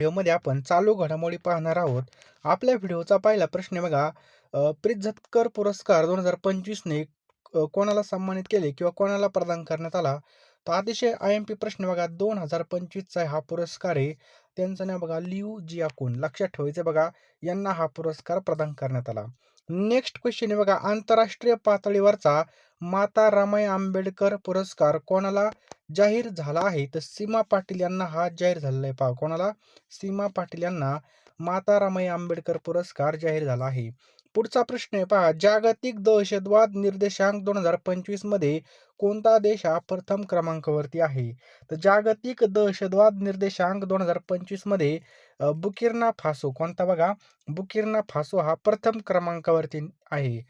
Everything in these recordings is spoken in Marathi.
व्हिडिओमध्ये आपण चालू घडामोडी पाहणार आहोत. आपल्या व्हिडिओचा पहिला प्रश्न बघा अ, पुरस्कार दोन हजार पंचवीसने कोणाला सन्मानित केले किंवा कोणाला प्रदान करण्यात आला? तर अतिशय आय एम पी प्रश्न बघा दोन हजार पंचवीसचा हा पुरस्कार आहे. त्यांचं नाव बघा लिऊ जियाकून. लक्षात ठेवायचं बघा यांना हा पुरस्कार प्रदान करण्यात आला. नेक्स्ट क्वेश्चन आहे बघा आंतरराष्ट्रीय पातळीवरचा माता रमाई आंबेडकर पुरस्कार कोणाला जाहीर झाला आहे? तर सीमा पाटील यांना हा जाहीर झालेला आहे. पहा कोणाला? सीमा पाटील यांना माता रमाई आंबेडकर पुरस्कार जाहीर झाला आहे. पुढचा प्रश्न आहे पहा जागतिक दहशतवाद निर्देशांक दोन हजार पंचवीसमध्ये कोणता देश हा प्रथम क्रमांकावरती आहे? तर जागतिक दहशतवाद निर्देशांक दोन हजार पंचवीसमध्ये बुकिर्ना फासो कोणता बघा? बुकिर्ना फासो हा प्रथम क्रमांकावरती आहे.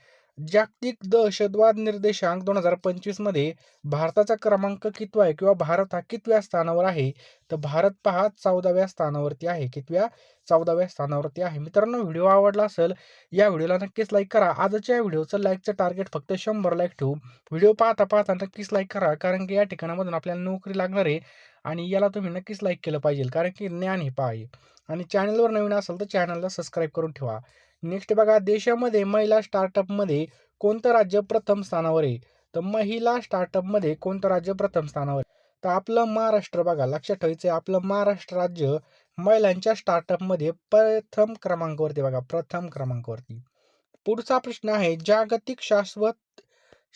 जागतिक दहशतवाद निर्देशांक दोन हजार पंचवीसमध्ये भारताचा क्रमांक कितवा आहे किंवा भारत हा कितव्या स्थानावर आहे? तर भारत पहा चौदाव्या स्थानावरती आहे. कितव्या? चौदाव्या स्थानावरती आहे. मित्रांनो व्हिडिओ आवडला असेल या व्हिडिओला नक्कीच लाईक करा. आजच्या या व्हिडिओचं लाईकचं टार्गेट फक्त शंभर लाईक ठेवू. व्हिडिओ पाहता पाहता नक्कीच लाईक करा कारण की या ठिकाणामधून आपल्याला नोकरी लागणार आहे आणि याला तुम्ही नक्कीच लाईक केलं पाहिजे कारण की ज्ञान हे पाहिजे आणि चॅनलवर नवीन असेल तर चॅनलला सबस्क्राईब करून ठेवा. नेक्स्ट बघा देशामध्ये महिला स्टार्टअपमध्ये कोणतं राज्य प्रथम स्थानावर आहे? तर महिला स्टार्टअपमध्ये कोणतं राज्य प्रथम स्थानावर आहे? तर आपलं महाराष्ट्र बघा लक्षात ठेवायचं आहे आपलं महाराष्ट्र राज्य महिलांच्या स्टार्टअपमध्ये प्रथम क्रमांकावरती बघा प्रथम क्रमांकावरती. पुढचा प्रश्न आहे जागतिक शाश्वत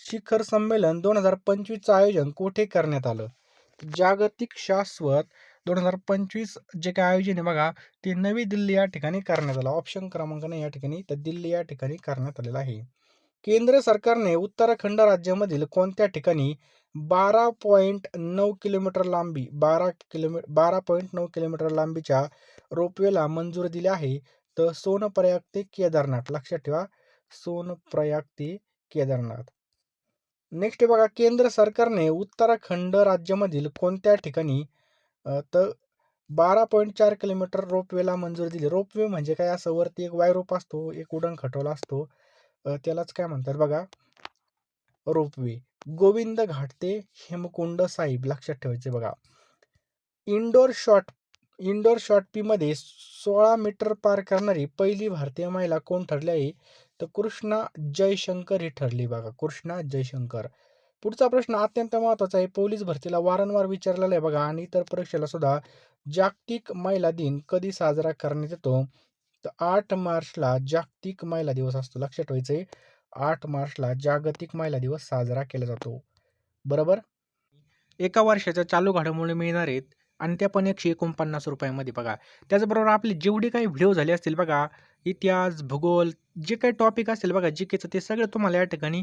शिखर संमेलन दोन हजार पंचवीसचं आयोजन कुठे करण्यात आलं? जागतिक शाश्वत दोन हजार पंचवीस जे काय आयोजन आहे बघा ते नवी दिल्ली या ठिकाणी करण्यात आलं. ऑप्शन क्रमांक नाही या ठिकाणी तर दिल्ली या ठिकाणी करण्यात आलेलं आहे. केंद्र सरकारने उत्तराखंड राज्यामधील कोणत्या ठिकाणी बारा पॉईंट नऊ किलोमीटर लांबी बारा किलोमी बारा पॉईंट नऊ किलोमीटर लांबीच्या रोपवेला मंजुरी दिली आहे? तर सोनप्रयाग ते केदारनाथ लक्षात ठेवा सोनप्रयाग ते केदारनाथ. नेक्स्ट बघा केंद्र सरकारने उत्तराखंड राज्यामधील कोणत्या ठिकाणी तर बारा पॉईंट चार किलोमीटर रोपवेला मंजूर दिली. रोपवे म्हणजे काय? असं वरती एक वायरोप असतो एक उडण खटोला असतो. त्यालाच काय म्हणतात बघा? रोपवे गोविंद घाट ते हेमकुंड साहिब लक्षात ठेवायचे बघा. इंडोर शॉट इंडोर शॉर्ट पीमध्ये सोळा मीटर पार करणारी पहिली भारतीय महिला कोण ठरली आहे? तर कृष्णा जयशंकर ही ठरली बघा. कृष्णा जयशंकर. पुढचा प्रश्न अत्यंत महत्त्वाचा आहे. पोलीस भरतीला वारंवार विचारलेला आहे बघा आणि इतर परीक्षेला सुद्धा जागतिक महिला दिन कधी साजरा करण्यात येतो? तर आठ मार्चला जागतिक महिला दिवस असतो. लक्षात ठेवायचं आहे आठ मार्चला जागतिक महिला दिवस साजरा केला जातो. बरोबर? एका वर्षाच्या चालू घडामोडी मिळणार आहेत आणि त्या पण एकशे एकोणपन्नास रुपयामध्ये बघा. त्याचबरोबर आपले जेवढे काही व्हिडिओ झाले असतील बघा इतिहास भूगोल जे काही टॉपिक असेल बघा जी केचं ते सगळं तुम्हाला या ठिकाणी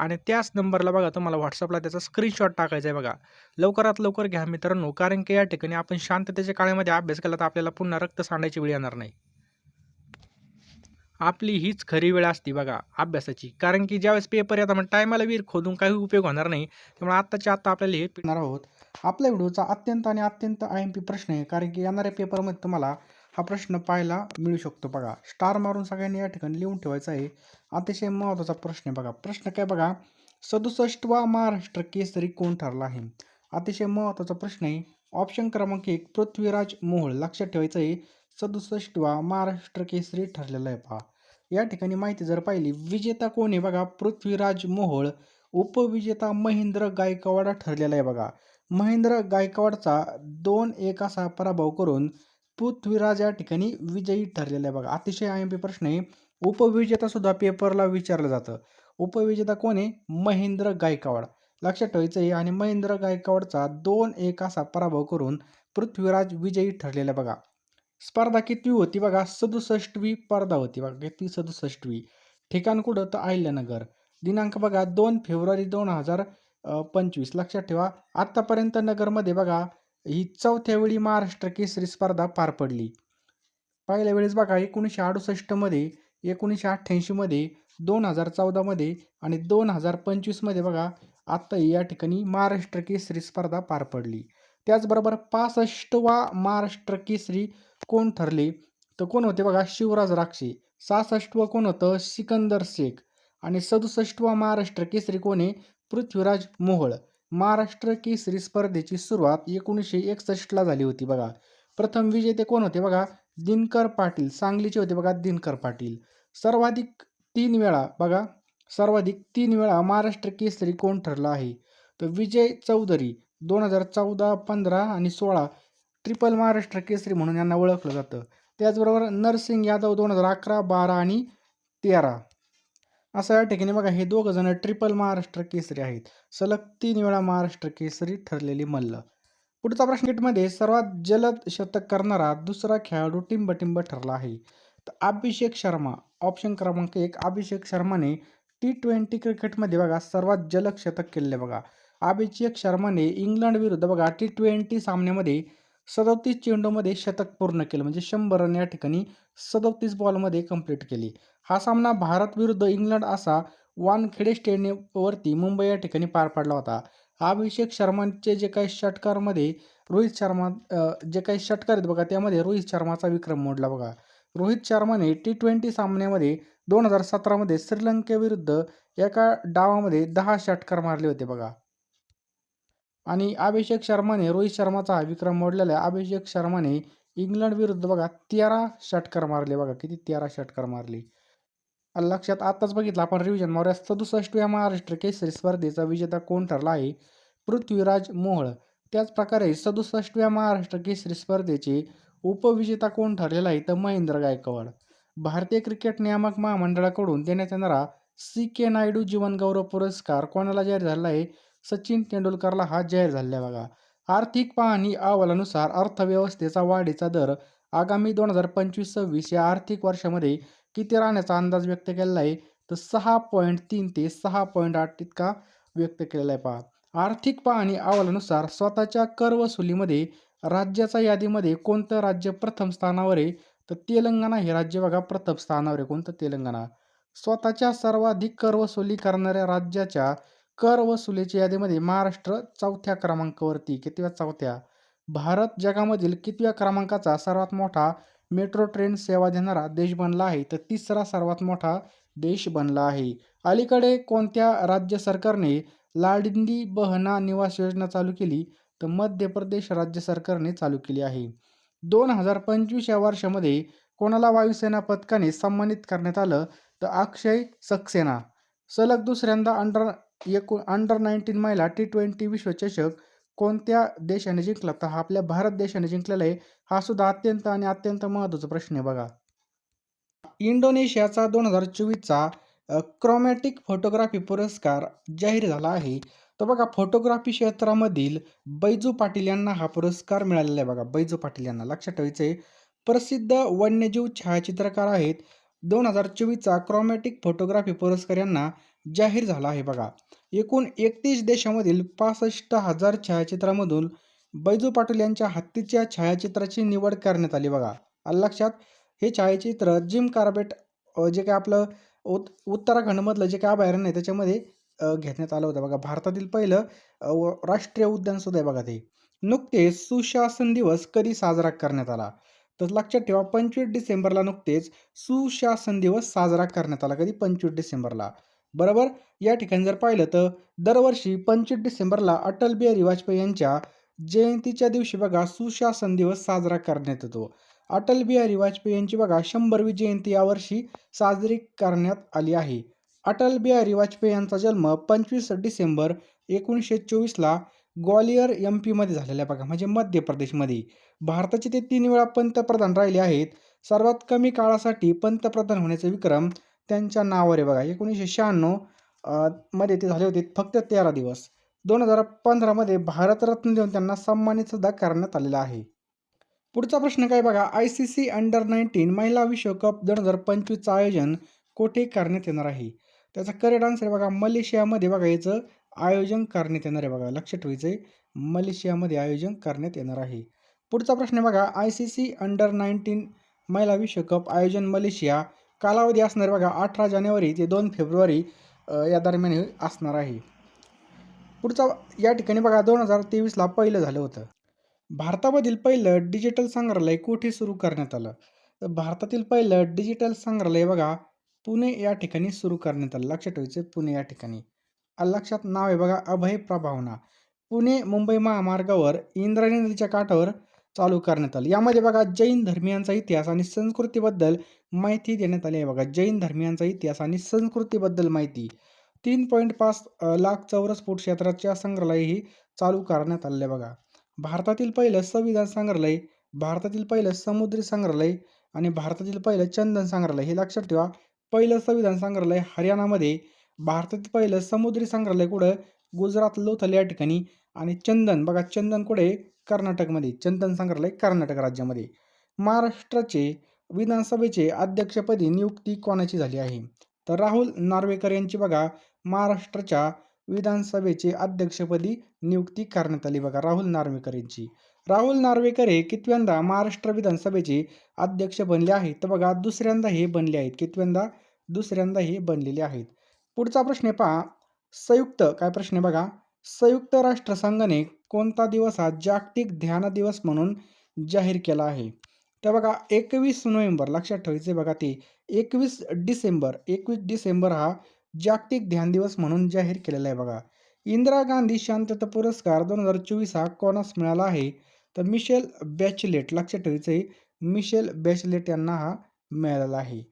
आणि त्याच नंबरला बघा तुम्हाला व्हॉट्सअपला त्याचा स्क्रीनशॉट टाकायचा आहे बघा. लवकरात लवकर घ्या मित्रांनो कारण की या ठिकाणी आपण शांततेच्या काळामध्ये अभ्यास केला तर आपल्याला पुन्हा रक्त सांडायची वेळ येणार नाही. आपली हीच खरी वेळ असते बघा अभ्यासाची. कारण की ज्यावेळेस पेपर येतात मग टायमाला विहीर खोदून काही उपयोग होणार नाही. त्यामुळे आत्ताच्या आत्ता आपल्याला हे पिणार आहोत. आपल्या व्हिडिओचा अत्यंत आणि अत्यंत आय एम पी प्रश्न आहे कारण की येणाऱ्या पेपरमध्ये तुम्हाला हा प्रश्न पाहायला मिळू शकतो बघा. स्टार मारून सगळ्यांनी या ठिकाणी लिहून ठेवायचा आहे. अतिशय महत्त्वाचा प्रश्न आहे बघा. प्रश्न काय बघा? सदुसष्टवा महाराष्ट्र केसरी कोण ठरला आहे? अतिशय महत्त्वाचा प्रश्न आहे. ऑप्शन क्रमांक एक पृथ्वीराज मोहोळ. लक्षात ठेवायचं आहे सदुसष्टवा महाराष्ट्र केसरी ठरलेला आहे पहा. या ठिकाणी माहिती जर पाहिली विजेता कोण आहे बघा? पृथ्वीराज मोहोळ. उपविजेता महेंद्र गायकवाड ठरलेला आहे बघा. महेंद्र गायकवाडचा दोन एक असा पराभव करून पृथ्वीराज या ठिकाणी विजयी ठरलेला आहे बघा. अतिशय आय एम पी प्रश्न आहे. उपविजेता सुद्धा पेपरला विचारलं जातं. उपविजेता कोण आहे? महेंद्र गायकवाड. लक्षात ठेवायचं आहे आणि महेंद्र गायकवाडचा दोन एक असा पराभव करून पृथ्वीराज विजयी ठरलेला बघा. स्पर्धा कितवी होती बघा? सदुसष्टवी स्पर्धा होती बघा. किती सदुसष्टवी? ठिकाण कुठं? तर अहिल्यानगर. दिनांक बघा दोन फेब्रुवारी दोन हजार पंचवीस. लक्षात ठेवा आत्तापर्यंत नगरमध्ये बघा ही चौथ्या वेळी महाराष्ट्र केसरी स्पर्धा पार पडली. पहिल्या वेळेस बघा एकोणीसशे अडुसष्टमध्ये एकोणीसशे अठ्ठ्याऐंशीमध्ये दोन हजार चौदामध्ये आणि दोन हजार पंचवीसमध्ये बघा आत्ता या ठिकाणी महाराष्ट्र केसरी स्पर्धा पार पडली. त्याचबरोबर पासष्टवा महाराष्ट्र केसरी कोण ठरले? तर कोण होते बघा शिवराज राक्षे. सहासष्टवं कोण होतं? सिकंदर शेख. आणि सदुसष्टवा महाराष्ट्र केसरी कोण आहे? पृथ्वीराज मोहोळ. महाराष्ट्र केसरी स्पर्धेची सुरुवात एकोणीसशे एकसष्टला झाली होती बघा. प्रथम विजेते कोण होते बघा? दिनकर पाटील सांगलीचे होते बघा दिनकर पाटील. सर्वाधिक तीन वेळा बघा सर्वाधिक तीन वेळा महाराष्ट्र केसरी कोण ठरला आहे? तर विजय चौधरी दोन हजार चौदा पंधरा आणि सोळा ट्रिपल महाराष्ट्र केसरी म्हणून यांना ओळखलं जातं. त्याचबरोबर नरसिंग यादव दोन हजार अकरा बारा आणि तेरा. असं या ठिकाणी बघा हे दोघं जण ट्रिपल महाराष्ट्र केसरी आहेत. सलग तीन वेळा महाराष्ट्र केसरी ठरलेली मल्ल. पुढचा प्रश्नमध्ये सर्वात जलद शतक करणारा दुसरा खेळाडू टिंबटिंब ठरला आहे. तर अभिषेक शर्मा ऑप्शन क्रमांक एक अभिषेक शर्माने टी ट्वेंटी क्रिकेटमध्ये बघा सर्वात जलद शतक केले बघा. अभिषेक शर्माने इंग्लंड विरुद्ध बघा टी ट्वेंटी सामन्यामध्ये सदोतीस चेंडूमध्ये शतक पूर्ण केलं. म्हणजे शंभर रन या ठिकाणी सदोतीस बॉलमध्ये कंप्लीट केली. हा सामना भारत विरुद्ध इंग्लंड असा वानखेडे स्टेडियमवरती मुंबई या ठिकाणी पार पडला होता. अभिषेक शर्माचे जे काही षटकारमध्ये रोहित शर्मा जे काही षटकार आहेत बघा त्यामध्ये रोहित शर्माचा विक्रम मोडला बघा. रोहित शर्माने टी ट्वेंटी सामन्यामध्ये दोन हजार सतरामध्ये श्रीलंकेविरुद्ध एका डावामध्ये दहा षटकार मारले होते बघा. आणि अभिषेक शर्माने रोहित शर्माचा हा विक्रम मोडलेला आहे. अभिषेक शर्माने इंग्लंड विरुद्ध बघा तेरा षटकार मारले बघा. किती? तेरा षटकार मारले. लक्षात आताच बघितलं आपण रिव्हिजन मारूया सदुसष्टव्या महाराष्ट्र केसरी स्पर्धेचा विजेता कोण ठरला आहे? पृथ्वीराज मोहळ. त्याचप्रकारे सदुसष्टव्या महाराष्ट्र केसरी स्पर्धेचे उपविजेता कोण ठरलेला आहे? तर महेंद्र गायकवाड. भारतीय क्रिकेट नियामक महामंडळाकडून देण्यात येणारा सी के नायडू जीवनगौरव पुरस्कार कोणाला जाहीर झाला आहे? सचिन तेंडुलकरला हा जाहीर झाला आहे बघा. आर्थिक पाहणी अहवालानुसार अर्थव्यवस्थेचा वाढीचा दर आगामी दोन हजार पंचवीस सव्वीस या आर्थिक वर्षामध्ये किती राहण्याचा अंदाज व्यक्त केलेला आहे? तर सहा पॉईंट तीन ते सहा पॉईंट आठ इतका व्यक्त केलेला आहे पहा. आर्थिक पाहणी अहवालानुसार स्वतःच्या कर वसुलीमध्ये राज्याच्या यादीमध्ये कोणतं राज्य प्रथम स्थानावर आहे? तर तेलंगणा हे राज्य बघा प्रथम स्थानावर आहे. कोणतं? तेलंगणा. स्वतःच्या सर्वाधिक कर वसुली करणाऱ्या राज्याच्या कर वसुलीच्या यादीमध्ये महाराष्ट्र चौथ्या क्रमांकावरती कितव्या? चौथ्या. भारत जगामधील कितव्या क्रमांकाचा सर्वात मोठा मेट्रो ट्रेन सेवा देणारा देश बनला आहे तर तिसरा सर्वात मोठा देश बनला आहे. अलीकडे कोणत्या राज्य सरकारने लाडिंदी बहना निवास योजना चालू केली तर मध्य प्रदेश राज्य सरकारने चालू केली आहे. दोन हजार पंचवीस या वर्षामध्ये कोणाला वायुसेना पदकाने सन्मानित करण्यात आलं तर अक्षय सक्सेना. सलग दुसऱ्यांदा अंडर एकूण अंडर नाईन्टीन महिला टी ट्वेंटी विश्वचषक कोणत्या देशाने जिंकला? तर हा आपल्या भारत देशाने जिंकलेला आहे. हा सुद्धा अत्यंत आणि अत्यंत महत्त्वाचा प्रश्न आहे बघा. इंडोनेशियाचा दोन हजार चोवीसचा क्रोमॅटिक फोटोग्राफी पुरस्कार जाहीर झाला आहे. तर बघा फोटोग्राफी क्षेत्रामधील बैजू पाटील यांना हा पुरस्कार मिळालेला आहे बघा. बैजू पाटील यांना लक्षात ठेवायचं आहे प्रसिद्ध वन्यजीव छायाचित्रकार आहेत. दोन हजार चोवीसचा क्रोमॅटिक फोटोग्राफी पुरस्कार यांना जाहीर झाला आहे. बघा एकूण एकतीस देशामधील पासष्ट हजार छायाचित्रामधून बैजू पाटील यांच्या हत्तीच्या छायाचित्राची निवड करण्यात आली. बघा आलं लक्षात? हे छायाचित्र जिम कार्बेट जे काय आपलं उत उत्तराखंडमधलं जे काय अभयारण्य आहे त्याच्यामध्ये घेण्यात आलं होतं. बघा भारतातील पहिलं राष्ट्रीय उद्यान सुद्धा आहे बघा ते. नुकतेच सुशासन दिवस कधी साजरा करण्यात आला? तर लक्षात ठेवा पंचवीस डिसेंबरला नुकतेच सुशासन दिवस साजरा करण्यात आला. कधी? पंचवीस डिसेंबरला. बरोबर? या ठिकाणी जर पाहिलं तर दरवर्षी पंचवीस डिसेंबरला अटल बिहारी वाजपेयी यांच्या जयंतीच्या दिवशी बघा सुशासन दिवस साजरा करण्यात येतो. अटल बिहारी वाजपेयी यांची बघा शंभरवी जयंती यावर्षी साजरी करण्यात आली आहे. अटल बिहारी वाजपेयी यांचा जन्म पंचवीस डिसेंबर एकोणीसशे चोवीसला ग्वालियर एम पीमध्ये झालेला बघा म्हणजे मध्य प्रदेशमध्ये. भारताचे ते तीन वेळा पंतप्रधान राहिले आहेत. सर्वात कमी काळासाठी पंतप्रधान होण्याचा विक्रम त्यांच्या नावावर आहे बघा. एकोणीसशे शहाण्णवमध्ये ते झाले होते फक्त तेरा दिवस. दोन हजार पंधरामध्ये भारतरत्न देऊन त्यांना सन्मानित सुद्धा करण्यात आलेला आहे. पुढचा प्रश्न काय बघा? I C C under nineteen महिला विश्वकप दोन हजार पंचवीसचं आयोजन कोठे करण्यात येणार आहे? त्याचा करेक्ट आन्सर बघा मलेशियामध्ये बघा याचं आयोजन करण्यात येणार आहे बघा. लक्षात ठेवायचं आहे मलेशियामध्ये आयोजन करण्यात येणार आहे. पुढचा प्रश्न बघा I C C under nineteen महिला विश्वकप आयोजन मलेशिया कालावधी असणार बघा अठरा जानेवारी ते दोन फेब्रुवारी या दरम्यान हे असणार आहे. पुढचा या ठिकाणी बघा दोन हजार तेवीसला पहिलं झालं होतं. भारतामधील पहिलं डिजिटल संग्रहालय कुठे सुरू करण्यात आलं? तर भारतातील पहिलं डिजिटल संग्रहालय बघा पुणे या ठिकाणी सुरू करण्यात आलं. लक्षात ठेवायचं पुणे या ठिकाणी. लक्षात नाव आहे बघा अभय प्रभावना. पुणे मुंबई महामार्गावर इंद्रायणी नदीच्या काठावर चालू करण्यात आलं. यामध्ये बघा जैन धर्मियांचा इतिहास आणि संस्कृतीबद्दल माहिती देण्यात आली आहे बघा. जैन धर्मियांचा इतिहास आणि संस्कृतीबद्दल माहिती. तीन पॉईंट पाच लाख चौरस फूट क्षेत्राच्या संग्रहालयही चालू करण्यात आले बघा. भारतातील पहिलं संविधान संग्रहालय भारतातील पहिलं समुद्री संग्रहालय आणि भारतातील पहिलं चंदन संग्रहालय. हे लक्षात ठेवा पहिलं संविधान संग्रहालय हरियाणामध्ये भारतातील पहिलं समुद्री संग्रहालय कुठं? गुजरात लोथल या ठिकाणी आणि चंदन बघा चंदन कुठे? कर्नाटकमध्ये चंदन संग्रहालय कर्नाटक राज्यामध्ये. महाराष्ट्राचे विधानसभेचे अध्यक्षपदी नियुक्ती कोणाची झाली आहे? तर राहुल नार्वेकर यांची बघा महाराष्ट्राच्या विधानसभेचे अध्यक्षपदी नियुक्ती करण्यात आली बघा राहुल नार्वेकर यांची. राहुल नार्वेकर हे कितव्यांदा महाराष्ट्र विधानसभेचे अध्यक्ष बनले आहेत? तर बघा दुसऱ्यांदा हे बनले आहेत. कितव्यांदा? दुसऱ्यांदा हे बनलेले आहेत. पुढचा प्रश्न आहे पहा. संयुक्त काय प्रश्न आहे बघा? संयुक्त राष्ट्रसंघाने कोणता दिवस हा जागतिक ध्यान दिवस म्हणून जाहीर केला आहे? तर बघा एकवीस नोव्हेंबर लक्षात ठेवायचे बघा ते एकवीस डिसेंबर एकवीस डिसेंबर हा जागतिक ध्यान दिवस म्हणून जाहीर केलेला आहे बघा. इंदिरा गांधी शांतता पुरस्कार दोन हजार चोवीस हा कोणास मिळाला आहे? तर मिशेल बॅचलेट लक्षात ठेवायचं आहे मिशेल बॅचलेट यांना हा मिळालेला आहे.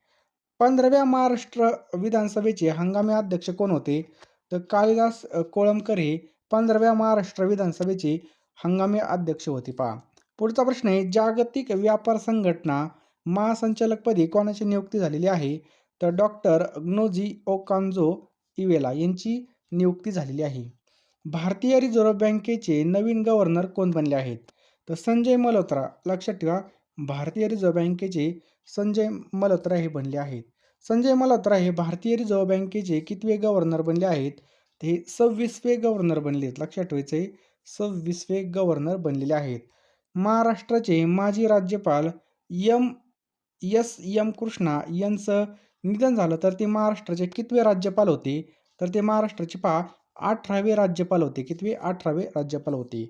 पंधराव्या महाराष्ट्र विधानसभेचे हंगामी अध्यक्ष कोण होते? तर कालिदास कोळंबकर हे पंधराव्या महाराष्ट्र विधानसभेचे हंगामी अध्यक्ष होते पहा. पुढचा प्रश्न आहे जागतिक व्यापार संघटना महासंचालकपदी कोणाची नियुक्ती झालेली आहे? तर डॉक्टर ग्नोजी ओकांजो इवेला यांची नियुक्ती झालेली आहे. भारतीय रिझर्व्ह बँकेचे नवीन गव्हर्नर कोण बनले आहेत? तर संजय मल्होत्रा लक्षात ठेवा भारतीय रिझर्व्ह बँकेचे संजय मल्होत्रा हे बनले आहेत. संजय मल्होत्रा हे भारतीय रिझर्व्ह बँकेचे कितवे गव्हर्नर बनले आहेत? ते सव्वीसवे गव्हर्नर बनले आहेत. लक्षात ठेवायचे सव्वीसवे गव्हर्नर बनलेले आहेत. महाराष्ट्राचे माजी राज्यपाल यम एस यम कृष्णा यांचं निधन झालं तर ते महाराष्ट्राचे कितवे राज्यपाल होते? तर ते महाराष्ट्राचे पहा अठरावे राज्यपाल होते. कितवे? अठरावे राज्यपाल होते.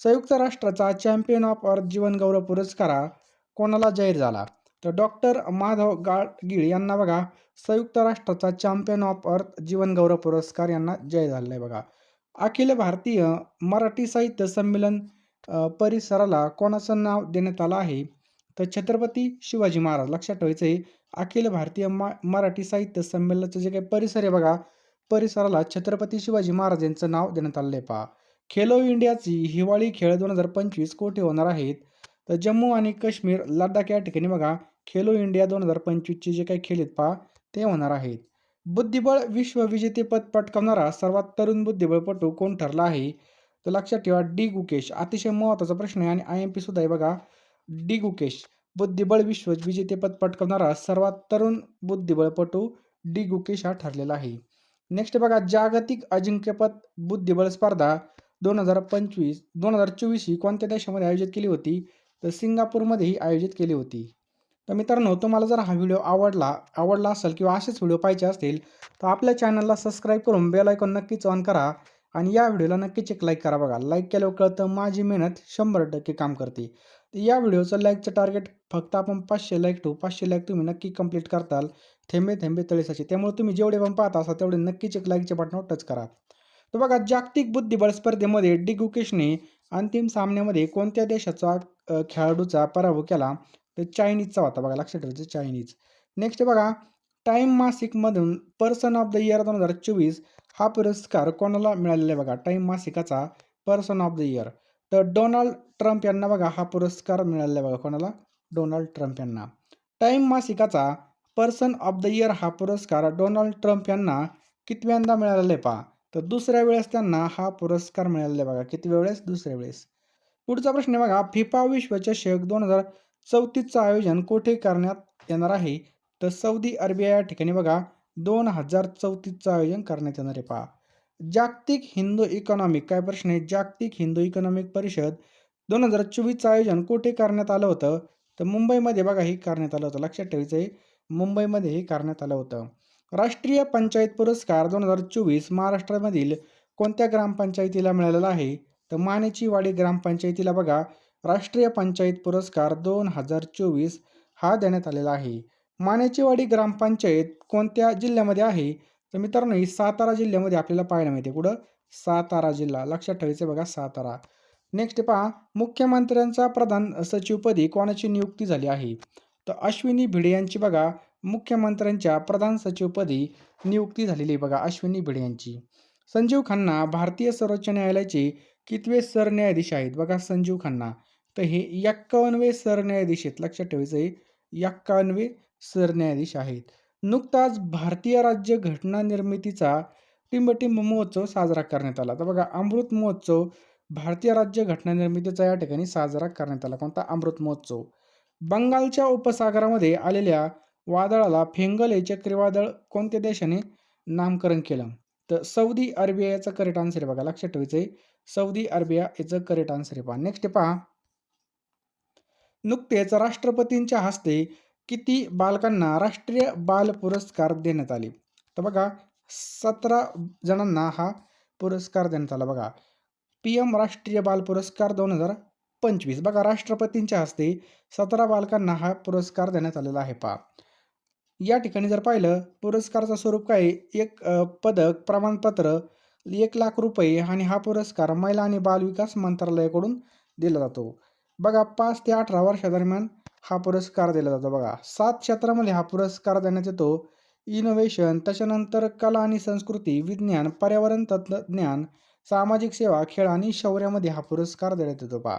संयुक्त राष्ट्राचा चॅम्पियन ऑफ अर्थ जीवन गौरव पुरस्कार कोणाला जाहीर झाला? तर डॉक्टर माधव गाडगीळ यांना बघा संयुक्त राष्ट्राचा चॅम्पियन ऑफ अर्थ जीवनगौरव पुरस्कार यांना जय झालेला आहे बघा. अखिल भारतीय मराठी साहित्य संमेलन परिसराला कोणाचं नाव देण्यात आलं आहे? तर छत्रपती शिवाजी महाराज लक्षात ठेवायचं आहे अखिल भारतीय मा मराठी साहित्य संमेलनाचं जे काही परिसर आहे बघा परिसराला छत्रपती शिवाजी महाराज यांचं नाव देण्यात आलं आहे पहा. खेलो इंडियाची हिवाळी खेळ दोन हजार पंचवीस कोठे होणार आहेत? तर जम्मू आणि काश्मीर लडाख या ठिकाणी बघा खेलो इंडिया दोन हजार पंचवीसचे जे काही खेळ आहेत पहा ते होणार आहेत. बुद्धिबळ विश्वविजेतेपद पटकावणारा सर्वात तरुण बुद्धिबळपटू कोण ठरला आहे? तर लक्षात ठेवा डी. गुकेश. अतिशय महत्त्वाचा प्रश्न आहे आणि आय एम पी सुद्धा आहे बघा. डी. गुकेश. बुद्धिबळ विश्व विजेतेपद पटकावणारा सर्वात तरुण बुद्धिबळपटू डी. गुकेश हा ठरलेला आहे. नेक्स्ट बघा जागतिक अजिंक्यपद बुद्धिबळ स्पर्धा दोन हजार पंचवीस दोन हजार चोवीस ही कोणत्या देशामध्ये आयोजित केली होती? तर सिंगापूरमध्ये ही आयोजित केली होती. तर मित्रांनो तुम्हाला जर हा व्हिडिओ आवडला आवडला असेल किंवा असेच व्हिडिओ पाहिजे असतील तर आपल्या चॅनलला सबस्क्राईब करून बेल आयकॉन नक्कीच ऑन करा आणि या व्हिडिओला नक्कीच एक लाईक करा बघा. लाईक केल्यावर कळतं माझी मेहनत शंभर टक्के काम करते. तर या व्हिडिओचं लाईकचं टार्गेट फक्त आपण पाचशे लाईक ठेवू पाचशे लाईक तुम्ही नक्की कंप्लीट करताल. थेंबे थेंबे तळेसाचे. त्यामुळे तुम्ही जेवढे पण पाहता असाल तेवढे नक्कीच एक लाईकच्या बटनावर टच करा. तर बघा जागतिक बुद्धिबळ स्पर्धेमध्ये डी गुकेशने अंतिम सामन्यामध्ये कोणत्या देशाचा खेळाडूचा पराभव केला? तर चायनीजचा होता बघा लक्षात ठेवायचं चायनीज नेक्स्ट बघा टाईम मासिकमधून पर्सन ऑफ द इयर दोन हजार चोवीस हा पुरस्कार कोणाला मिळालेला आहे बघा? टाईम मासिकाचा पर्सन ऑफ द इयर तर डोनाल्ड ट्रम्प यांना बघा हा पुरस्कार मिळालेला आहे बघा कोणाला? डोनाल्ड ट्रम्प यांना. टाईम मासिकाचा पर्सन ऑफ द इयर हा पुरस्कार डोनाल्ड ट्रम्प यांना कितव्यांदा मिळालेला आहे पहा? तर दुसऱ्या वेळेस त्यांना हा पुरस्कार मिळालेला आहे बघा किती वेळेस? दुसऱ्या वेळेस. पुढचा प्रश्न आहे बघा फिफा विश्वचषक दोन हजार चौतीसचं आयोजन कोठे करण्यात येणार आहे? तर सौदी अरेबिया या ठिकाणी बघा दोन हजार चौतीसचं आयोजन करण्यात येणार आहे पहा. जागतिक हिंदू इकॉनॉमिक काय प्रश्न आहे? जागतिक हिंदू इकॉनॉमिक परिषद दोन हजार चोवीसचं आयोजन कोठे करण्यात आलं होतं? तर मुंबईमध्ये बघा हे करण्यात आलं होतं. लक्षात ठेवायचं आहे मुंबईमध्ये हे करण्यात आलं होतं. राष्ट्रीय पंचायत पुरस्कार दोन हजार चोवीस महाराष्ट्रामधील कोणत्या ग्रामपंचायतीला मिळालेला आहे? तर मानेची वाडी ग्रामपंचायतीला बघा राष्ट्रीय पंचायत पुरस्कार दोन हजार चोवीस हा देण्यात आलेला आहे. मानेचीवाडी ग्रामपंचायत कोणत्या जिल्ह्यामध्ये आहे? तर मित्रांनो ही सातारा जिल्ह्यामध्ये आपल्याला पाहायला मिळते. कुठं सातारा जिल्हा. लक्षात ठेवायचं बघा सातारा. नेक्स्ट पहा. मुख्यमंत्र्यांचा प्रधान सचिवपदी कोणाची नियुक्ती झाली आहे? तर अश्विनी भिडे यांची बघा. मुख्यमंत्र्यांच्या प्रधान सचिवपदी नियुक्ती झालेली आहे बघा अश्विनी भिडे यांची. संजीव खन्ना भारतीय सर्वोच्च न्यायालयाचे कितवे सरन्यायाधीश आहेत? बघा संजीव खन्ना. तर हे एक्कावनवे सरन्यायाधीश आहेत. लक्षात ठेवायचं आहे एक्कावनवे सरन्यायाधीश आहेत. नुकताच भारतीय राज्य घटना निर्मितीचा टिंबटिंब महोत्सव साजरा करण्यात आला. तर बघा अमृत महोत्सव भारतीय राज्य घटना निर्मितीचा या ठिकाणी साजरा करण्यात आला. कोणता? अमृत महोत्सव. बंगालच्या उपसागरामध्ये आलेल्या वादळाला फेंगल चक्रीवादळ कोणत्या देशाने नामकरण केलं? तर सौदी अरेबिया याचं करेक्ट आन्सर आहे बघा. लक्षात ठेवायचं आहे सौदी अरेबिया याचं करेक्ट आन्सर आहे. पहा नेक्स्ट पहा. नुकतेच राष्ट्रपतींच्या हस्ते किती बालकांना राष्ट्रीय बाल पुरस्कार देण्यात आले? तर बघा सतरा जणांना हा पुरस्कार देण्यात आला बघा. पी एम राष्ट्रीय बाल पुरस्कार दोन हजार पंचवीस. बघा राष्ट्रपतींच्या हस्ते सतरा बालकांना हा पुरस्कार देण्यात आलेला आहे पहा. या ठिकाणी जर पाहिलं पुरस्काराचं स्वरूप काय? एक पदक प्रमाणपत्र एक लाख रुपये आणि हा पुरस्कार महिला आणि बालविकास मंत्रालयाकडून दिला जातो. बघा पाच ते अठरा वर्षादरम्यान हा पुरस्कार दिला जातो बघा. सात क्षेत्रामध्ये हा पुरस्कार देण्यात येतो. इनोव्हेशन त्याच्यानंतर कला आणि संस्कृती विज्ञान पर्यावरण तंत्रज्ञान सामाजिक सेवा खेळ आणि शौर्यामध्ये हा पुरस्कार देण्यात येतो पहा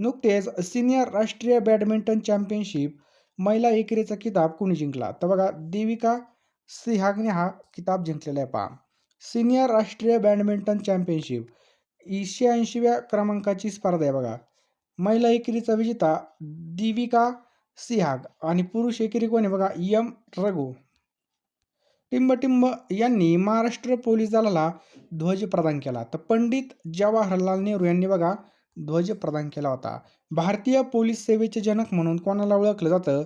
नुकतेच सिनियर राष्ट्रीय बॅडमिंटन चॅम्पियनशिप महिला एकेरीचा किताब कोणी जिंकला? तर बघा देविका सिहागने हा किताब जिंकलेला आहे पहा. सिनियर राष्ट्रीय बॅडमिंटन चॅम्पियनशिप एकशे ऐंशीव्या क्रमांकाची स्पर्धा आहे बघा. महिला एकेरीचा विजेता दिविका सिहाग आणि पुरुष एकेरी कोणी बघा यम रघु. टिंबटिंब यांनी महाराष्ट्र पोलीस दलाला ध्वज प्रदान केला. तर पंडित जवाहरलाल नेहरू यांनी बघा ध्वज प्रदान केला होता. भारतीय पोलीस सेवेचे जनक म्हणून कोणाला ओळखलं जातं?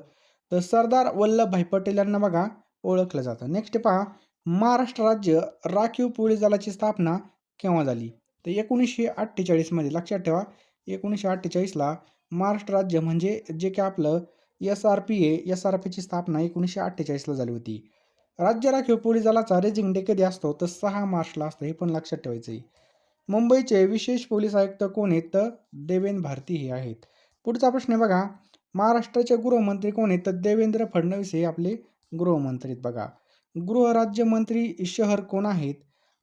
तर सरदार वल्लभभाई पटेल यांना बघा ओळखलं जातं. नेक्स्ट पहा महाराष्ट्र राज्य राखीव पोलीस दलाची स्थापना केव्हा झाली? तर एकोणीसशे अठ्ठेचाळीसमध्ये. लक्षात ठेवा एकोणीसशे अठ्ठेचाळीसला महाराष्ट्र राज्य म्हणजे जे काय आपलं S R P A S R पीची स्थापना एकोणीसशे अठ्ठेचाळीसला झाली होती. राज्य राखीव पोलीस दलाचा रेजिंग डे कधी असतो? तर सहा मार्चला असतो हे पण लक्षात ठेवायचं आहे मुंबईचे विशेष पोलीस आयुक्त कोण आहेत? तर देवेंद्र भारती हे आहेत. पुढचा प्रश्न आहे बघा महाराष्ट्राचे गृहमंत्री कोण आहेत? तर देवेंद्र फडणवीस हे आपले गृहमंत्री आहेत बघा. गृहराज्यमंत्री शहर कोण आहेत?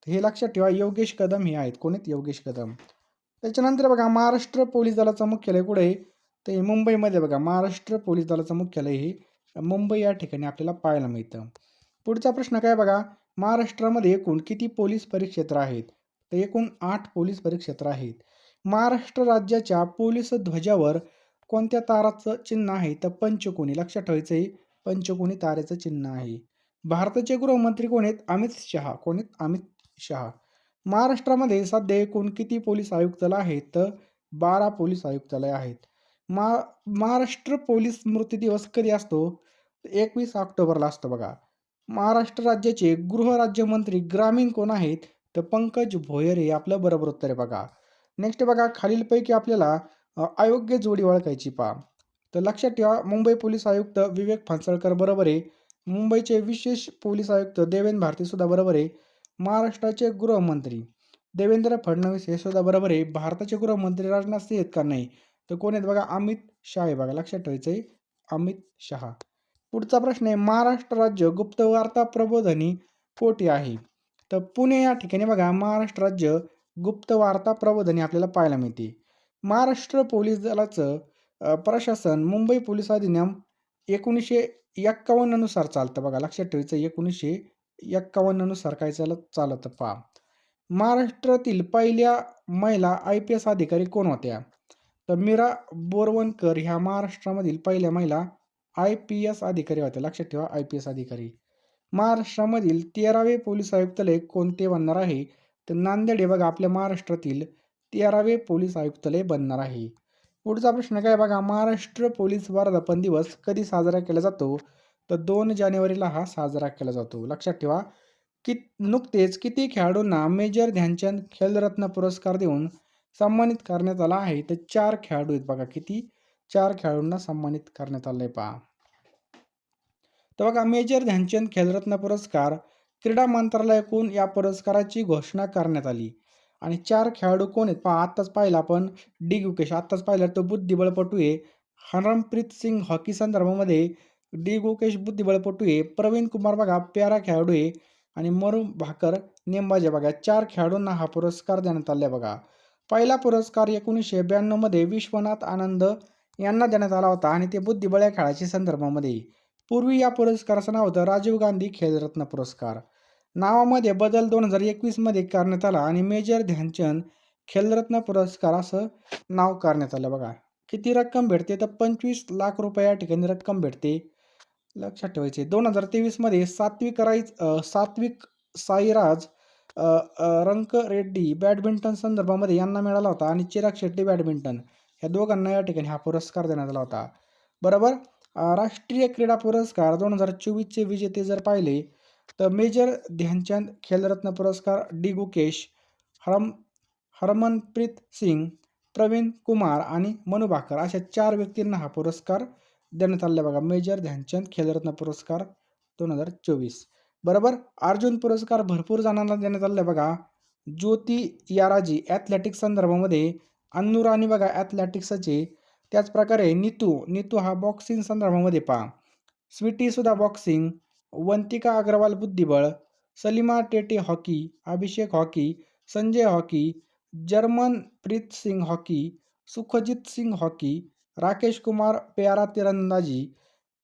हे लक्षात ठेवा योगेश कदम हे आहेत. कोण आहेत? योगेश कदम. त्याच्यानंतर बघा महाराष्ट्र पोलीस दलाचं मुख्यालय कुठे आहे? तर मुंबईमध्ये बघा महाराष्ट्र पोलीस दलाचं मुख्यालय हे मुंबई या ठिकाणी आपल्याला पाहायला मिळतं. पुढचा प्रश्न काय बघा महाराष्ट्रामध्ये एकूण किती पोलीस परिक्षेत्र आहेत? तर एकूण आठ पोलीस परिक्षेत्र आहेत. महाराष्ट्र राज्याच्या पोलीस ध्वजावर कोणत्या ताराचं चिन्ह आहे? तर पंचकोनी लक्षात ठेवायचं आहे पंचकोनी तारेचं चिन्ह आहे. भारताचे गृहमंत्री कोण आहेत? अमित शहा. कोण आहेत? अमित शहा. महाराष्ट्रामध्ये सध्या एकूण किती पोलीस आयुक्तालय आहेत? तर बारा पोलीस आयुक्तालय आहेत. मा महाराष्ट्र पोलीस स्मृती दिवस कधी असतो? एकवीस ऑक्टोबरला असतो बघा. महाराष्ट्र राज्याचे गृहराज्यमंत्री ग्रामीण कोण आहेत? तर पंकज भोयर हे आपलं बरोबर उत्तर आहे बघा. नेक्स्ट बघा खालीलपैकी आपल्याला अयोग्य जोडी ओळखायची पहा. तर लक्षात ठेवा मुंबई पोलीस आयुक्त विवेक फांसळकर बरोबर आहे. मुंबईचे विशेष पोलीस आयुक्त देवेंद्र भारती सुद्धा बरोबर आहे. महाराष्ट्राचे गृहमंत्री. देवेंद्र फडणवीस हे सुद्धा बरोबर आहे. भारताचे गृहमंत्री राजनाथ सिंह आहेत का? नाही. तर कोण आहेत बघा? अमित शहा आहे बघा. लक्षात ठेवायचं आहे. अमित शहा. पुढचा प्रश्न आहे. महाराष्ट्र राज्य गुप्त वार्ता प्रबोधनी कोठे आहे? तर पुणे या ठिकाणी बघा. महाराष्ट्र राज्य गुप्त वार्ता प्रबोधनी आपल्याला पाहायला मिळते. महाराष्ट्र पोलीस दलाचं प्रशासन मुंबई पोलीस अधिनियम एकोणीसशे एक्कावन्ननुसार चालतं बघा. लक्षात ठेवायचं एकोणीसशे एक्कावन्ननुसार काय चालत चालत पहा. महाराष्ट्रातील पहिल्या महिला आय पी एस अधिकारी कोण होत्या? तर मीरा बोरवणकर ह्या महाराष्ट्रामधील पहिल्या महिला आय पी एस अधिकारी होत्या. लक्षात ठेवा आय पी एस अधिकारी. महाराष्ट्रामधील तेरावे पोलीस आयुक्तालय कोणते बनणार आहे? तर नांदेड हे बघा आपल्या महाराष्ट्रातील तेरावे पोलीस आयुक्तालय बनणार आहे. पुढचा प्रश्न काय बघा महाराष्ट्र पोलीस वर्धापन दिवस कधी साजरा केला जातो? तर दोन जानेवारीला हा साजरा केला जातो. लक्षात ठेवा की नुकतेच किती खेळाडूंना मेजर ध्यानचंद खेलरत्न पुरस्कार देऊन सन्मानित करण्यात आला आहे. तर चार खेळाडू आहेत बघा किती? चार खेळाडूंना सन्मानित करण्यात आलंय पहा. तर बघा मेजर ध्यानचंद खेलरत्न पुरस्कार क्रीडा मंत्रालयाकडून या पुरस्काराची घोषणा करण्यात आली. आणि चार खेळाडू कोण आहेत? पहा आत्ताच पाहिला आपण डी गुकेश. आत्ताच पाहिलं तो बुद्धिबळपटू आहे. हरमप्रीत सिंग हॉकी संदर्भामध्ये डी गोकेश बुद्धिबळपटू आहे प्रवीण कुमार बघा प्यारा खेळाडू आहे आणि मरु भाकर नेमबाजी बघा चार खेळाडूंना हा पुरस्कार देण्यात आला बघा. पहिला पुरस्कार एकोणीसशे ब्याण्णवमध्ये विश्वनाथ आनंद यांना देण्यात आला होता आणि ते बुद्धिबळ या खेळाच्या संदर्भामध्ये. पूर्वी या पुरस्काराचं नाव होतं राजीव गांधी खेलरत्न पुरस्कार. नावामध्ये बदल दोन हजार एकवीसमध्ये करण्यात आला आणि मेजर ध्यानचंद खेलरत्न पुरस्कार असं नाव करण्यात आलं बघा. किती रक्कम भेटते? तर पंचवीस लाख रुपये या ठिकाणी रक्कम भेटते. लक्षात ठेवायचे. दोन हजार तेवीसमध्ये सात्विक राईज सात्विक साईराज रंक रेड्डी बॅडमिंटन संदर्भामध्ये यांना मिळाला होता आणि चिराग शेट्टी बॅडमिंटन. या दोघांना या ठिकाणी हा पुरस्कार देण्यात आला होता. बरोबर? राष्ट्रीय क्रीडा पुरस्कार दोन हजार चोवीसचे विजेते जर पाहिले तर मेजर ध्यानचंद खेलरत्न पुरस्कार डी गुकेश हरम हरमनप्रीत सिंग प्रवीण कुमार आणि मनु भाकर अशा चार व्यक्तींना हा पुरस्कार देण्यात आलेला बघा. मेजर ध्यानचंद खेलरत्न पुरस्कार दोन हजार चोवीस. बरोबर? अर्जुन पुरस्कार भरपूर जणांना देण्यात आलेला बघा. ज्योती याराजी ॲथलेटिक्स संदर्भामध्ये अन्नूराणी बघा ॲथलेटिक्सचे त्याचप्रकारे नितू नितू हा बॉक्सिंग संदर्भामध्ये पहा. स्वीटीसुद्धा बॉक्सिंग वंतिका अग्रवाल बुद्धिबळ Salima Tete hockey Abhishek hockey Sanjay hockey Jarmanpreet Singh hockey Sukhjeet Singh hockey Rakesh Kumar para तिरंदाजी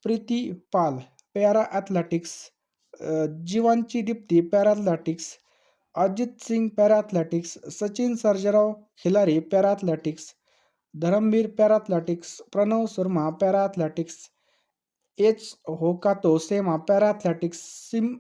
प्रीती पाल पॅरा ॲथलेटिक्स जीवांची Deepthi para athletics Ajeet Singh para athletics Sachin Sarjerao Khilari para athletics Dharambir para athletics Pranav Sharma para athletics H Hokato Sema para athletics SIM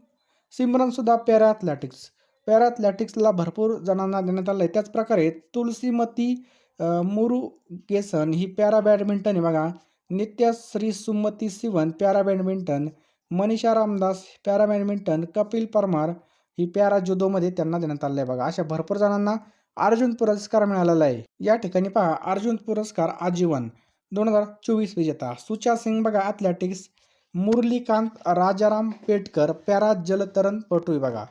सिमरनसुद्धा पॅरा ॲथलेटिक्स पॅरा ॲथलेटिक्सला भरपूर जणांना देण्यात आलं आहे त्याचप्रकारे तुलसीमती मुरुगेसन ही पॅरा बॅडमिंटन आहे बघा. Nithya Sri Sumathy Sivan para badminton Manisha Ramadass para badminton Kapil Parmar ही पॅरा जुदोमध्ये त्यांना देण्यात आलं आहे बघा. अशा भरपूर जणांना अर्जुन पुरस्कार मिळालेला आहे. या ठिकाणी पहा अर्जुन पुरस्कार आजीवन. दोन हजार चोवीस विजेता. सुचा सिंग बघा ॲथलेटिक्स मुरलीकांत राजाराम पेटकर पॅरा जलतरण पटू बघा.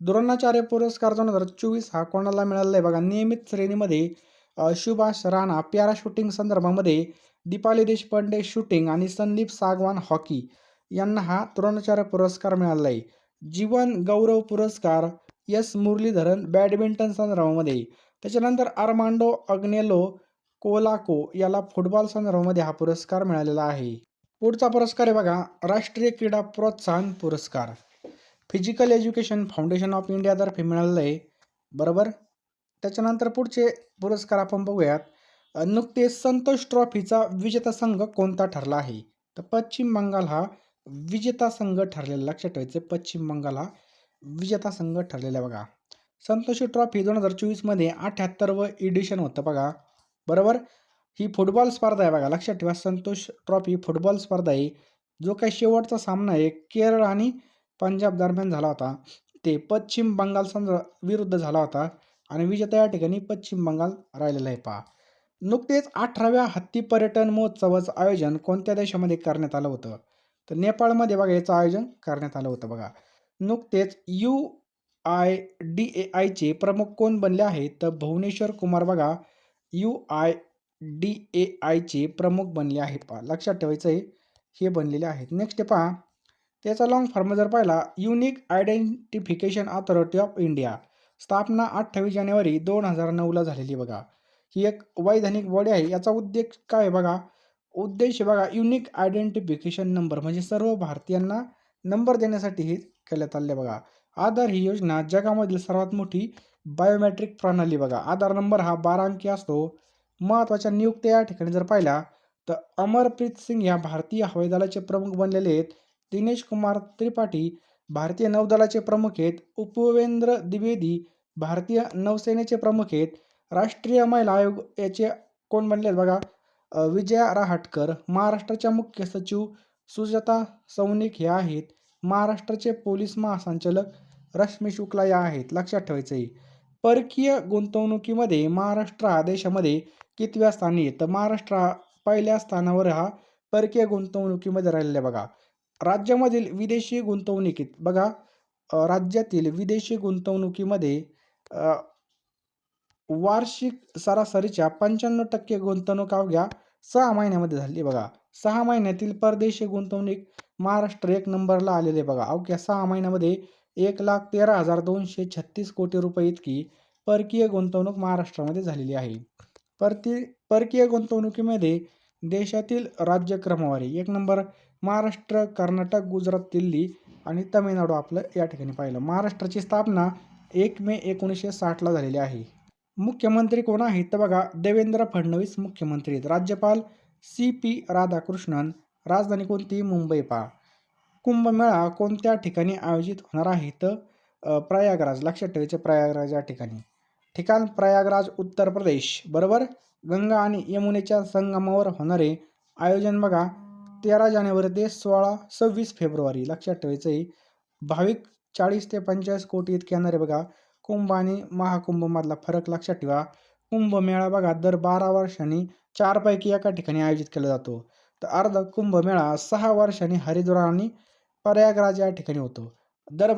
द्रोणाचार्य पुरस्कार दोन हजार चोवीस हा कोणाला मिळाला आहे बघा? नियमित श्रेणीमध्ये सुभाष राणा प्यारा शूटिंग संदर्भामध्ये दीपाली देशपांडे शूटिंग आणि संदीप सागवान हॉकी यांना हा द्रोणाचार्य पुरस्कार मिळाला आहे. जीवन गौरव पुरस्कार एस मुरलीधरन बॅडमिंटन संदर्भामध्ये. त्याच्यानंतर आर्मांडो अग्नेलो कोलाको याला फुटबॉल संदर्भामध्ये हा पुरस्कार मिळालेला आहे. पुढचा पुरस्कार आहे बघा राष्ट्रीय क्रीडा प्रोत्साहन पुरस्कार. फिजिकल एज्युकेशन फाउंडेशन ऑफ इंडियातर्फे मिळालेलं आहे. बरोबर? त्याच्यानंतर पुढचे पुरस्कार आपण बघूयात. नुकतेच संतोष ट्रॉफीचा विजेता संघ कोणता ठरला आहे? तर पश्चिम बंगाल हा विजेता संघ ठरलेला लक्षात ठेवायचं पश्चिम बंगाल हा विजेता संघ ठरलेला बघा. संतोषी ट्रॉफी दोन हजार चोवीसमध्ये अठ्याहत्तरवं एडिशन होतं बघा. बरोबर? ही फुटबॉल स्पर्धा आहे बघा लक्षात ठेवा संतोष ट्रॉफी फुटबॉल स्पर्धा आहे. जो काही शेवटचा सामना आहे केरळ आणि पंजाब दरम्यान झाला होता. ते पश्चिम बंगाल संघ विरुद्ध झाला होता. आणि विजेता या ठिकाणी पश्चिम बंगाल राहिलेला आहे पहा. नुकतेच अठराव्या हत्ती पर्यटन महोत्सवाचं आयोजन कोणत्या देशामध्ये करण्यात आलं होतं? तर नेपाळमध्ये बघा याचं आयोजन करण्यात आलं होतं बघा. नुकतेच यू आय डी ए आयचे प्रमुख कोण बनले आहेत तर भुवनेश्वर कुमार बघा यू आय डी ए आयचे प्रमुख बनले आहेत पहा. लक्षात ठेवायचं आहे हे बनलेले आहेत. नेक्स्ट पहा. त्याचा लॉंग फॉर्म जर पाहिला unique identification authority of India स्थापना अठ्ठावीस जानेवारी दोन हजार नऊला झालेली बघा. ही एक वैधानिक बॉडी आहे. याचा उद्देश काय आहे बघा? उद्देश बघा युनिक आयडेंटिफिकेशन नंबर म्हणजे सर्व भारतीयांना नंबर देण्यासाठी हे केल्यात आले बघा. आधार ही योजना जगामधील सर्वात मोठी बायोमॅट्रिक प्रणाली बघा. आधार नंबर हा बारा अंकी असतो. महत्त्वाच्या नियुक्त्या या ठिकाणी जर पाहिल्या तर अमरप्रीत सिंग या भारतीय हवाई दलाचे प्रमुख बनलेले आहेत. दिनेश कुमार त्रिपाठी भारतीय नौदलाचे प्रमुख आहेत उपवेंद्र द्विवेदी भारतीय नौसेनेचे प्रमुख आहेत राष्ट्रीय महिला आयोग याचे कोण बनले आहेत बघा विजया रहाटकर महाराष्ट्राच्या मुख्य सचिव सुजाता सौनिक हे आहेत. महाराष्ट्राचे पोलीस महासंचालक रश्मी शुक्ला या आहेत लक्षात ठेवायचं आहे परकीय गुंतवणुकीमध्ये महाराष्ट्र हा देशामध्ये कितव्या स्थानी आहे? तर महाराष्ट्र हा पहिल्या स्थानावर हा परकीय गुंतवणुकीमध्ये राहिलेला बघा. राज्यामधील विदेशी गुंतवणुकीत बघा राज्यातील विदेशी गुंतवणुकीमध्ये वार्षिक सरासरीच्या पंच्याण्णव टक्के गुंतवणूक अवघ्या सहा महिन्यामध्ये झाली बघा. सहा महिन्यातील परदेशी गुंतवणूक महाराष्ट्र एक नंबरला आलेले बघा. अवघ्या सहा महिन्यामध्ये एक लाख तेरा हजार दोनशे छत्तीस कोटी रुपये इतकी परकीय गुंतवणूक महाराष्ट्रामध्ये झालेली आहे. परती परकीय गुंतवणुकीमध्ये देशातील राज्य क्रमवारी. एक नंबर महाराष्ट्र कर्नाटक गुजरात दिल्ली आणि तमिळनाडू आपलं या ठिकाणी पाहिलं. महाराष्ट्राची स्थापना एक मे एकोणीसशे साठला झालेली आहे. मुख्यमंत्री कोण आहेत? तर बघा देवेंद्र फडणवीस मुख्यमंत्री आहेत. राज्यपाल सी पी राधाकृष्णन. राजधानी कोणती? मुंबई पहा. कुंभमेळा कोणत्या ठिकाणी आयोजित होणार आहे? तर प्रयागराज. लक्षात ठेवायचे प्रयागराज या ठिकाणी. ठिकाण प्रयागराज उत्तर प्रदेश. बरोबर? गंगा आणि यमुनेच्या संगमावर होणारे आयोजन बघा. तेरा जानेवारी ते सोळा सव्वीस फेब्रुवारी. लक्षात ठेवायचं आहे भाविक चाळीस ते पंचेचाळीस कोटी इतके येणारे बघा. कुंभ आणि महाकुंभमधला फरक लक्षात ठेवा. कुंभमेळा बघा दर बारा वर्षांनी चारपैकी एका ठिकाणी आयोजित केला जातो. तर अर्ध कुंभमेळा सहा वर्षांनी हरिद्वार आणि प्रयागराज या ठिकाणी होतो. दर